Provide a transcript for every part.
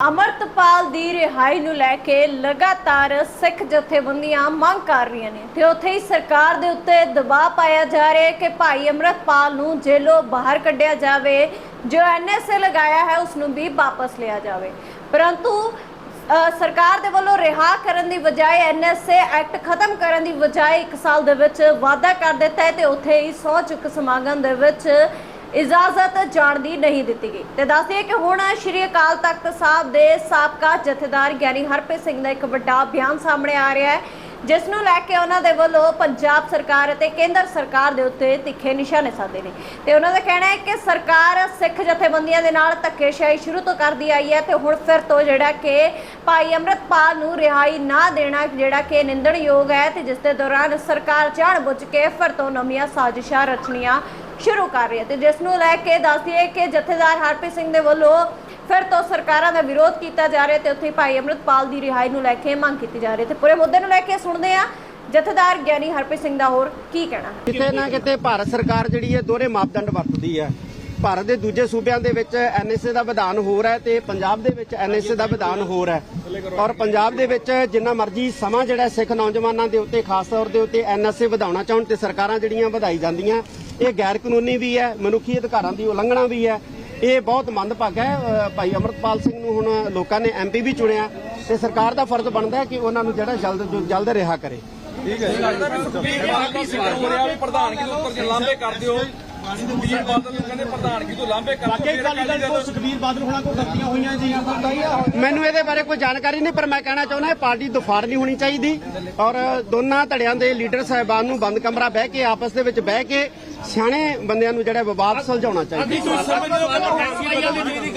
ਅਮਰਤਪਾਲ ਦੀ ਰਿਹਾਈ ਨੂੰ ਲੈ ਕੇ ਲਗਾਤਾਰ ਸਿੱਖ ਜਥੇਬੰਦੀਆਂ ਮੰਗ ਕਰ ਰਹੀਆਂ ਨੇ ਤੇ ਉੱਥੇ ਹੀ ਸਰਕਾਰ ਦੇ ਉੱਤੇ ਦਬਾਅ ਪਾਇਆ ਜਾ ਰਿਹਾ ਹੈ ਕਿ ਭਾਈ ਅਮਰਤਪਾਲ ਨੂੰ ਜੇਲੋਂ ਬਾਹਰ ਕੱਢਿਆ ਜਾਵੇ, ਜੋ ਐਨਐਸਏ ਲਗਾਇਆ ਹੈ, ਉਸ ਨੂੰ ਵੀ ਵਾਪਸ ਲਿਆ ਜਾਵੇ। ਪਰੰਤੂ ਸਰਕਾਰ ਦੇ ਵੱਲੋਂ ਰਿਹਾ ਕਰਨ ਦੀ ਬਜਾਏ ਐਨਐਸਏ ਐਕਟ ਖਤਮ ਕਰਨ ਦੀ ਬਜਾਏ 1 ਸਾਲ ਦੇ ਵਿੱਚ ਵਾਅਦਾ ਕਰ ਦਿੱਤਾ ਹੈ ਤੇ ਉੱਥੇ ਹੀ ਸਹੁੰ ਚੁੱਕ ਸਮਾਗਮ ਦੇ ਵਿੱਚ ਇਜਾਜ਼ਤ ਜਾਣ ਦੀ ਨਹੀਂ ਦਿੱਤੀ ਗਈ। ਤੇ ਦੱਸ ਦਈਏ ਕਿ ਹੁਣ ਸ਼੍ਰੀ ਅਕਾਲ ਤਖਤ ਸਾਹਿਬ ਦੇ ਸਾਬਕਾ ਜਥੇਦਾਰ ਗਿਆਨੀ ਹਰਪ੍ਰੀਤ ਸਿੰਘ ਦਾ ਇੱਕ ਵੱਡਾ ਬਿਆਨ ਸਾਹਮਣੇ ਆ ਰਿਹਾ ਹੈ, ਜਿਸ ਨੂੰ ਲੈ ਕੇ ਉਹਨਾਂ ਦੇ ਵੱਲੋਂ ਪੰਜਾਬ ਸਰਕਾਰ ਅਤੇ ਕੇਂਦਰ ਸਰਕਾਰ ਦੇ ਉੱਤੇ ਤਿੱਖੇ ਨਿਸ਼ਾਨੇ ਸਾਧੇ ਨੇ। ਤੇ ਉਹਨਾਂ ਦਾ ਕਹਿਣਾ ਹੈ ਕਿ ਸਰਕਾਰ ਸਿੱਖ ਜਥੇਬੰਦੀਆਂ ਦੇ ਨਾਲ ਧੱਕੇਸ਼ਾਹੀ ਸ਼ੁਰੂ ਤੋਂ ਕਰਦੀ ਆਈ ਹੈ ਤੇ ਹੁਣ ਫਿਰ ਤੋਂ ਜਿਹੜਾ ਕਿ ਭਾਈ ਅੰਮ੍ਰਿਤਪਾਲ ਨੂੰ ਰਿਹਾਈ ਨਾ ਦੇਣਾ ਜਿਹੜਾ ਕਿ ਨਿੰਦਣਯੋਗ ਹੈ ਤੇ ਜਿਸ ਦੇ ਦੌਰਾਨ ਸਰਕਾਰ ਜਾਣ ਬੁੱਝ ਕੇ ਫਿਰ ਤੋਂ ਨਵੀਆਂ ਸਾਜ਼ਿਸ਼ਾਂ ਰਚਨੀਆਂ ਸ਼ੁਰੂ ਕਰ ਰਹੀ ਹੈ ਤੇ ਜਿਸ ਨੂੰ ਲੈ ਕੇ ਦੱਸ ਕਿ ਜਥੇਦਾਰ ਹਰਪ੍ਰੀਤ ਸਿੰਘ ਦੇ ਵੱਲੋਂ ਫਿਰ ਤੋਂ ਸਰਕਾਰਾਂ ਦਾ ਵਿਰੋਧ ਕੀਤਾ ਜਾ ਰਿਹਾ ਤੇ ਉੱਥੇ ਭਾਈ ਅੰਮ੍ਰਿਤਪਾਲ ਦੀ ਰਿਹਾਈ ਨੂੰ ਲੈ ਕੇ ਮੰਗ ਕੀਤੀ ਜਾ ਰਹੀ ਹੈ ਤੇ ਪੂਰੇ ਮੁੱਦੇ ਨੂੰ ਲੈ ਕੇ ਸੁਣਦੇ ਆ ਜਥੇਦਾਰ ਗਿਆਨੀ ਹਰਪ੍ਰੀਤ ਸਿੰਘ ਦਾ ਹੋਰ ਕੀ ਕਹਿਣਾ ਹੈ। ਕਿਤੇ ਨਾ ਕਿਤੇ ਭਾਰਤ ਸਰਕਾਰ ਜਿਹੜੀ ਹੈ ਦੋਹਰੇ ਮਾਪਦੰਡ ਵਰਤਦੀ ਹੈ। ਭਾਰਤ ਦੇ ਦੂਜੇ ਸੂਬਿਆਂ ਦੇ ਵਿੱਚ ਐਨਐਸਏ ਦਾ ਵਿਧਾਨ ਹੋਰ ਹੈ ਤੇ ਪੰਜਾਬ ਦੇ ਵਿੱਚ ਐਨਐਸਏ ਦਾ ਵਿਧਾਨ ਹੋਰ ਹੈ। ਔਰ ਪੰਜਾਬ ਦੇ ਵਿੱਚ ਜਿੰਨਾ ਮਰਜ਼ੀ ਸਮਾਂ ਜਿਹੜਾ ਸਿੱਖ ਨੌਜਵਾਨਾਂ ਦੇ ਉੱਤੇ ਖਾਸ ਤੌਰ ਦੇ ਉੱਤੇ ਐਨਐਸਏ ਵਧਾਉਣਾ ਚਾਹਣ ਤੇ ਸਰਕਾਰਾਂ ਜਿਹੜੀਆਂ ਵਧਾਈ ਜਾਂਦੀਆਂ ਇਹ ਗੈਰ ਕਾਨੂੰਨੀ ਵੀ ਹੈ ਮਨੁੱਖੀ ਅਧਿਕਾਰਾਂ ਦੀ ਉਲੰਘਣਾ ਵੀ ਹੈ। ਇਹ ਬਹੁਤ ਮੰਦਭਾਗਾ ਹੈ। ਭਾਈ ਅਮਰਤਪਾਲ ਸਿੰਘ ਨੂੰ ਹੁਣ ਲੋਕਾਂ ਨੇ ਐਮਪੀ ਵੀ ਚੁਣਿਆ ਤੇ ਸਰਕਾਰ ਦਾ ਫਰਜ਼ ਬਣਦਾ ਹੈ ਕਿ ਉਹਨਾਂ ਨੂੰ ਜਿਹੜਾ ਜਲਦ ਜਲਦ ਰਿਹਾ ਕਰੇ। ਲੱਗਦਾ ਵੀ ਸੁਖਬੀਰ ਬਾਦਲ ਦਾ ਜ਼ਿਕਰ ਹੋ ਰਿਹਾ ਵੀ ਪ੍ਰਧਾਨਗੀ ਤੋਂ ਉੱਤਰ ਜੇ ਲਾਂਭੇ ਕਰ ਦਿਓ ਸੁਖਬੀਰ ਬਾਦਲ ਨੂੰ ਕਹਿੰਦੇ ਪ੍ਰਧਾਨਗੀ ਤੋਂ ਲਾਂਭੇ ਕਰ ਦਿਓ ਫਿਰ ਅਕਾਲੀ ਦਲ ਸੁਖਬੀਰ ਬਾਦਲ ਹੋਣਾ ਕੋਈ ਗਲਤੀਆਂ ਹੋਈਆਂ ਜੀ। ਮੈਨੂੰ ਇਹਦੇ ਬਾਰੇ ਕੋਈ ਜਾਣਕਾਰੀ ਨਹੀਂ ਪਰ ਮੈਂ ਕਹਿਣਾ ਚਾਹੁੰਦਾ ਇਹ ਪਾਰਟੀ ਦੁਫਾੜ ਨਹੀਂ ਹੋਣੀ ਚਾਹੀਦੀ। ਔਰ ਦੋਨਾਂ ਧੜਿਆਂ ਦੇ ਲੀਡਰ ਸਾਹਿਬਾਨ ਨੂੰ ਬੰਦ ਕਮਰਾ ਬਹਿ ਕੇ ਆਪਸ ਦੇ ਵਿੱਚ ਬਹਿ ਕੇ ਸਿਆਣੇ ਬੰਦਿਆਂ ਨੂੰ ਜਿਹੜਾ ਵਿਵਾਦ ਸੁਲਝਾਉਣਾ ਚਾਹੀਦਾ।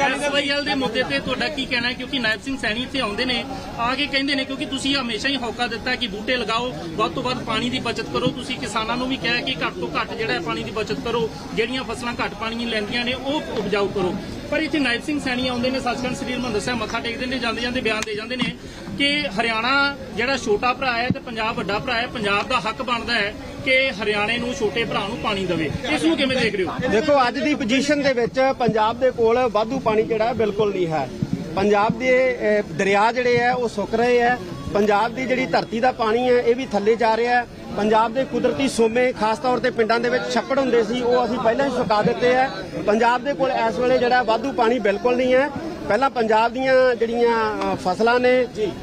ਐਸਵਾਈਐਲ ਦੇ ਮੁੱਦੇ ਤੇ ਤੁਹਾਡਾ ਕੀ ਕਹਿਣਾ ਹੈ? ਕਿਉਂਕਿ ਨਾਇਬ ਸਿੰਘ ਸੈਣੀ ਇੱਥੇ ਆਉਂਦੇ ਨੇ, ਆ ਕੇ ਕਹਿੰਦੇ ਨੇ, ਕਿਉਂਕਿ ਤੁਸੀਂ ਹਮੇਸ਼ਾ ਹੀ ਹੌਕਾ ਦਿੱਤਾ ਕਿ ਬੂਟੇ ਲਗਾਓ, ਵੱਧ ਤੋਂ ਵੱਧ ਪਾਣੀ ਦੀ ਬਚਤ ਕਰੋ। ਤੁਸੀਂ ਕਿਸਾਨਾਂ ਨੂੰ ਵੀ ਕਿਹਾ ਕਿ ਘੱਟ ਤੋਂ ਘੱਟ ਜਿਹੜਾ ਪਾਣੀ ਦੀ ਬਚਤ ਕਰੋ, ਜਿਹੜੀਆਂ ਫਸਲਾਂ ਘੱਟ ਪਾਣੀ ਲੈਂਦੀਆਂ ਨੇ, ਉਹ ਉਪਜਾਊ ਕਰੋ। ਪਰ ਇੱਥੇ ਨਾਇਬ ਸਿੰਘ ਸੈਣੀ ਆਉਂਦੇ ਨੇ, ਸੱਚਖੰਡ ਸ੍ਰੀ ਹਰਿਮੰਦਰ ਸਾਹਿਬ ਮੱਥਾ ਟੇਕਦੇ ਨੇ, ਜਾਂਦੇ ਜਾਂਦੇ ਬਿਆਨ ਦੇ ਜਾਂਦੇ ਨੇ ਕਿ ਹਰਿਆਣਾ ਜਿਹੜਾ ਛੋਟਾ ਭਰਾ ਹੈ ਤੇ ਪੰਜਾਬ ਵੱਡਾ ਭਰਾ ਹੈ, ਪੰਜਾਬ ਦਾ ਹੱਕ ਬਣਦਾ ਹੈ ਕਿ ਹਰਿਆਣੇ ਨੂੰ ਛੋਟੇ ਭਰਾ ਨੂੰ ਪਾਣੀ ਦੇਵੇ। ਇਸ ਨੂੰ ਕਿਵੇਂ ਦੇਖ ਰਹੇ ਹੋ? ਦੇਖੋ, ਅੱਜ ਦੀ ਪੋਜੀਸ਼ਨ ਦੇ ਵਿੱਚ ਪੰਜਾਬ ਦੇ ਕੋਲ ਵਾਧੂ ਪਾਣੀ ਜਿਹੜਾ ਬਿਲਕੁਲ ਨਹੀਂ ਹੈ। ਪੰਜਾਬ ਦੇ ਦਰਿਆ ਜਿਹੜੇ ਹੈ, ਉਹ ਸੁੱਕ ਰਹੇ ਹੈ। ਪੰਜਾਬ ਦੀ ਜਿਹੜੀ ਧਰਤੀ ਦਾ ਪਾਣੀ ਹੈ, ਇਹ ਵੀ ਥੱਲੇ ਜਾ ਰਿਹਾ ਹੈ। ਪੰਜਾਬ ਦੇ ਕੁਦਰਤੀ ਸੋਮੇ ਖਾਸ ਤੌਰ ਤੇ ਪਿੰਡਾਂ ਦੇ ਵਿੱਚ ਛੱਪੜ ਹੁੰਦੇ ਸੀ ਉਹ ਅਸੀਂ ਪਹਿਲਾਂ ਹੀ ਸੁਕਾ ਦਿੱਤੇ ਹੈ ਪੰਜਾਬ ਦੇ ਕੋਲ ਇਸ ਵੇਲੇ ਜਿਹੜਾ ਵਾਧੂ ਪਾਣੀ ਬਿਲਕੁਲ ਨਹੀਂ ਹੈ ਪਹਿਲਾਂ ਪੰਜਾਬ ਦੀਆਂ ਜਿਹੜੀਆਂ ਫਸਲਾਂ ਨੇ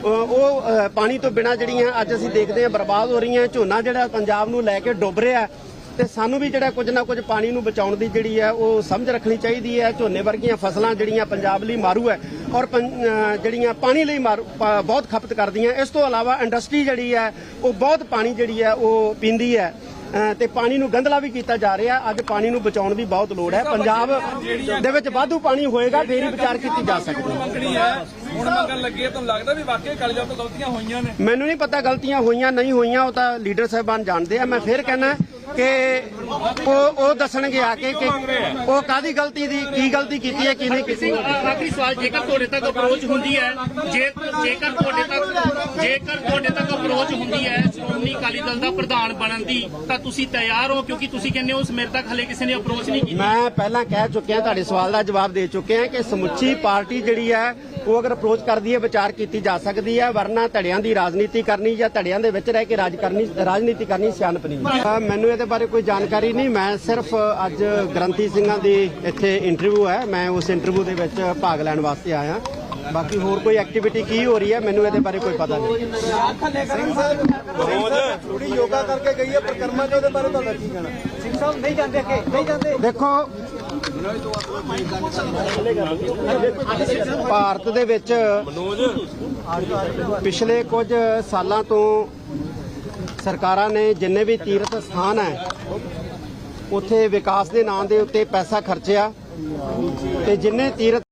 ਉਹ ਪਾਣੀ ਤੋਂ ਬਿਨਾ ਜਿਹੜੀਆਂ ਅੱਜ ਅਸੀਂ ਦੇਖਦੇ ਹਾਂ ਬਰਬਾਦ ਹੋ ਰਹੀਆਂ ਝੋਨਾ ਜਿਹੜਾ ਪੰਜਾਬ ਨੂੰ ਲੈ ਕੇ ਡੁੱਬ ਰਿਹਾ। ਤੇ ਸਾਨੂੰ ਵੀ ਜਿਹੜਾ ਕੁਝ ਨਾ ਕੁਝ ਪਾਣੀ ਨੂੰ ਬਚਾਉਣ ਦੀ ਜਿਹੜੀ ਹੈ ਉਹ ਸਮਝ ਰੱਖਣੀ ਚਾਹੀਦੀ ਹੈ। ਝੋਨੇ ਵਰਗੀਆਂ ਫਸਲਾਂ ਜਿਹੜੀਆਂ ਪੰਜਾਬ ਲਈ ਮਾਰੂ ਹੈ ਔਰ ਜਿਹੜੀਆਂ ਪਾਣੀ ਲਈ ਬਹੁਤ ਖਪਤ ਕਰਦੀਆਂ। ਇਸ ਤੋਂ ਇਲਾਵਾ ਇੰਡਸਟਰੀ ਜਿਹੜੀ ਹੈ ਉਹ ਬਹੁਤ ਪਾਣੀ ਜਿਹੜੀ ਹੈ ਉਹ ਪੀਂਦੀ ਹੈ। ਤੇ ਪਾਣੀ ਨੂੰ ਗੰਧਲਾ ਵੀ ਕੀਤਾ ਜਾ ਰਿਹਾ। ਅੱਜ ਪਾਣੀ ਨੂੰ ਬਚਾਉਣ ਦੀ ਬਹੁਤ ਲੋੜ ਹੈ। ਪੰਜਾਬ ਦੇ ਵਿੱਚ ਵਾਧੂ ਪਾਣੀ ਹੋਏਗਾ ਫੇਰ ਹੀ ਵਿਚਾਰ ਕੀਤੀ ਜਾ ਸਕਦੀ ਹੈ। ਹੁਣ ਮੰਗਣ ਲੱਗੀ ਤੁਹਾਨੂੰ ਲੱਗਦਾ ਵੀ ਵਾਕਈ ਦਲ ਤੋਂ ਗਲਤੀਆਂ ਹੋਈਆਂ ਨੇ? ਮੈਨੂੰ ਨਹੀਂ ਪਤਾ ਗਲਤੀਆਂ ਹੋਈਆਂ ਨਹੀਂ ਹੋਈਆਂ ਉਹ ਤਾਂ ਲੀਡਰ ਸਾਹਿਬਾਨ ਜਾਣਦੇ ਆ। ਮੈਂ ਫਿਰ ਕਹਿਣਾ ਕਿ ਉਹ ਉਹ ਦੱਸਣਗੇ ਆ ਕੇ ਕਿ ਉਹ ਕਾਦੀ ਗਲਤੀ ਦੀ ਕੀ ਗਲਤੀ ਕੀਤੀ ਹੈ ਕੀ ਨਹੀਂ ਕੀਤੀ ਆਖਰੀ ਸਵਾਲ ਜੇਕਰ ਤੁਹਾਡੇ ਤੱਕ ਅਪਰੋਚ ਹੁੰਦੀ ਹੈ ਜੇ ਜੇਕਰ ਤੁਹਾਡੇ ਤੱਕ ਜੇਕਰ ਤੁਹਾਡੇ ਤੱਕ ਅਪਰੋਚ ਹੁੰਦੀ ਹੈ ਸ਼੍ਰੋਮਣੀ ਅਕਾਲੀ ਦਲ ਦਾ ਪ੍ਰਧਾਨ ਬਣਨ ਦੀ ਤਾਂ ਤੁਸੀਂ ਤਿਆਰ ਹੋ ਕਿਉਂਕਿ ਤੁਸੀਂ ਕਹਿੰਦੇ ਹੋ ਉਸ ਮੇਰੇ ਤੱਕ ਹਲੇ ਕਿਸੇ ਨੇ ਅਪਰੋਚ ਨਹੀਂ ਕੀਤੀ। ਮੈਂ ਪਹਿਲਾਂ ਕਹਿ ਚੁੱਕਿਆ ਤੁਹਾਡੇ ਸਵਾਲ ਦਾ ਜਵਾਬ ਦੇ ਚੁੱਕੇ ਹਾਂ ਕਿ ਸਮੁੱਚੀ ਪਾਰਟੀ ਜਿਹੜੀ ਹੈ ਉਹ ਅਗਰ ਅਪਰੋਚ ਕਰਦੀ ਹੈ ਵਿਚਾਰ ਕੀਤੀ ਜਾ ਸਕਦੀ ਹੈ ਵਰਨਾ ਧੜਿਆਂ ਦੀ ਰਾਜਨੀਤੀ ਕਰਨੀ ਜਾਂ ਧੜਿਆਂ ਦੇ ਵਿੱਚ ਰਹਿ ਕੇ ਰਾਜ ਕਰਨੀ ਰਾਜਨੀਤੀ ਕਰਨੀ ਸਿਆਣਪ ਨਹੀਂ। ਮੈਨੂੰ ਇਹਦੇ ਬਾਰੇ ਕੋਈ ਜਾਣਕਾਰੀ ਨਹੀਂ। ਮੈਂ ਸਿਰਫ ਅੱਜ ਗ੍ਰੰਥੀ ਸਿੰਘਾਂ ਦੀ ਇੱਥੇ ਇੰਟਰਵਿਊ ਹੈ। ਮੈਂ ਉਸ ਇੰਟਰਵਿਊ ਦੇ ਵਿੱਚ ਭਾਗ ਲੈਣ ਵਾਸਤੇ ਆਇਆ। ਬਾਕੀ ਹੋਰ ਕੋਈ ਐਕਟੀਵਿਟੀ ਕੀ ਹੋ ਰਹੀ ਹੈ ਮੈਨੂੰ ਇਹਦੇ ਬਾਰੇ ਕੋਈ ਪਤਾ ਨਹੀਂ। ਥੋੜੀ ਯੋਗਾ ਕਰਕੇ ਗਈ ਹੈ ਪ੍ਰਕਰਮਾ ਚ ਉਹਦੇ ਬਾਰੇ ਤੁਹਾਡਾ ਕੀ ਕਹਿਣਾ? ਸਿੰਘ ਸਾਹਿਬ ਨਹੀਂ ਜਾਂਦੇ ਕਿ ਨਹੀਂ ਜਾਂਦੇ। ਦੇਖੋ ਭਾਰਤ ਦੇ ਵਿੱਚ ਪਿਛਲੇ ਕੁਝ ਸਾਲਾਂ ਤੋਂ ਸਰਕਾਰਾਂ ਨੇ ਜਿੰਨੇ ਵੀ ਤੀਰਥ ਸਥਾਨ ਹੈ, ਉੱਥੇ ਵਿਕਾਸ ਦੇ ਨਾਂ ਦੇ ਉੱਤੇ ਪੈਸਾ ਖਰਚਿਆ ਤੇ ਜਿੰਨੇ ਤੀਰਥ